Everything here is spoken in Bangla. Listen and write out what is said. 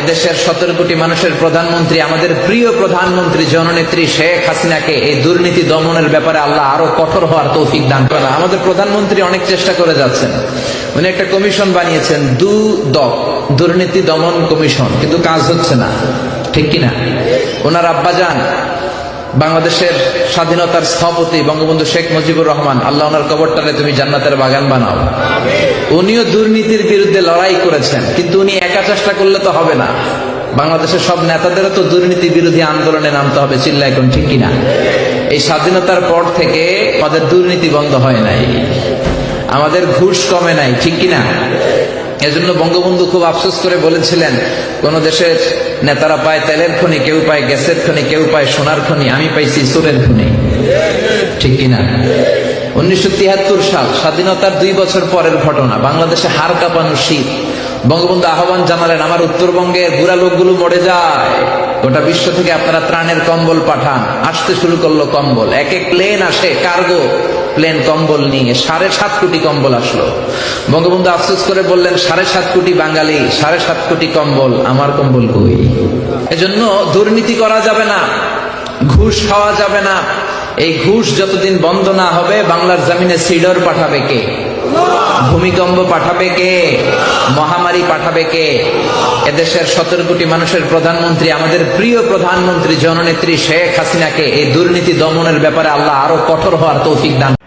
এদেশের সতেরো কোটি মানুষের প্রধানমন্ত্রী, আমাদের প্রিয় প্রধানমন্ত্রী জননেত্রী শেখ হাসিনাকে এই দুর্নীতি দমনের ব্যাপারে আল্লাহ আরও কঠোর হওয়ার তৌফিক দান করেন। আমাদের প্রধানমন্ত্রী অনেক চেষ্টা করে যাচ্ছেন। উনি একটা কমিশন বানিয়েছেন, দু দক, দুর্নীতি দমন কমিশন। কিন্তু কাজ হচ্ছে না, ঠিক কিনা? ওনার আব্বাজান, বাংলাদেশের স্বাধীনতার স্থপতি, বঙ্গবন্ধু শেখ মুজিবুর রহমান, আল্লাহ ওনার কবরটারে তুমি জান্নাতের বাগান বানাও। উনিও দুর্নীতির বিরুদ্ধে লড়াই করেছেন, কিন্তু উনি একা চেষ্টা করলে তো হবে না। বাংলাদেশের সব নেতাদেরও তো দুর্নীতি বিরোধী আন্দোলনে নামতে হবে, চিল্লা এখন ঠিক কিনা? এই স্বাধীনতার পর থেকে আমাদের দুর্নীতি বন্ধ হয় নাই। আমাদের ঘুষ কমে নাই, ঠিক কিনা? এজন্য বঙ্গবন্ধু খুব আফসোস করে বলেছিলেন, কোন দেশের নেতারা পায় তেলের খনি, কেউ পায় গ্যাসের খনি, কেউ পায় সোনার খনি, আমি পাইছি চোরের খনি। ঠিক কিনা? উনিশশো তিয়াত্তর সাল স্বাধীনতার দুই বছর পরের ঘটনা, বাংলাদেশে হার কাঁপানো শীত। বঙ্গবন্ধু আহ্বান জানালেন, আমার উত্তরবঙ্গের বুড়া লোকগুলো মরে যায়। গোটা বিশ্ব থেকে আপনারা ত্রাণের কম্বল পাঠান। আসতে শুরু করল কম্বল। এক এক প্লেন আসে, কার্গো, প্লেন কম্বল নিয়ে সাড়ে সাত কোটি কম্বল আসলো। বঙ্গবন্ধু আফসোস করে বললেন, সাড়ে সাত কোটি বাঙালি, সাড়ে সাত কোটি কম্বল, আমার কম্বল কই? এজন্য দুর্নীতি করা যাবে না, ঘুষ খাওয়া যাবে না এই ঘুষ যতদিন বন্ধ না হবে, বাংলার জমিনে সিডর পাঠাবে কে? ভূমিকম্প পাঠাবে কে? মহামারী পাঠাবে কে? এদেশের সতেরো কোটি মানুষের প্রধানমন্ত্রী, আমাদের প্রিয় প্রধানমন্ত্রী, জননেত্রী শেখ হাসিনাকে এই দুর্নীতি দমনের ব্যাপারে আল্লাহ আরও কঠোর হওয়ার তৌফিক দান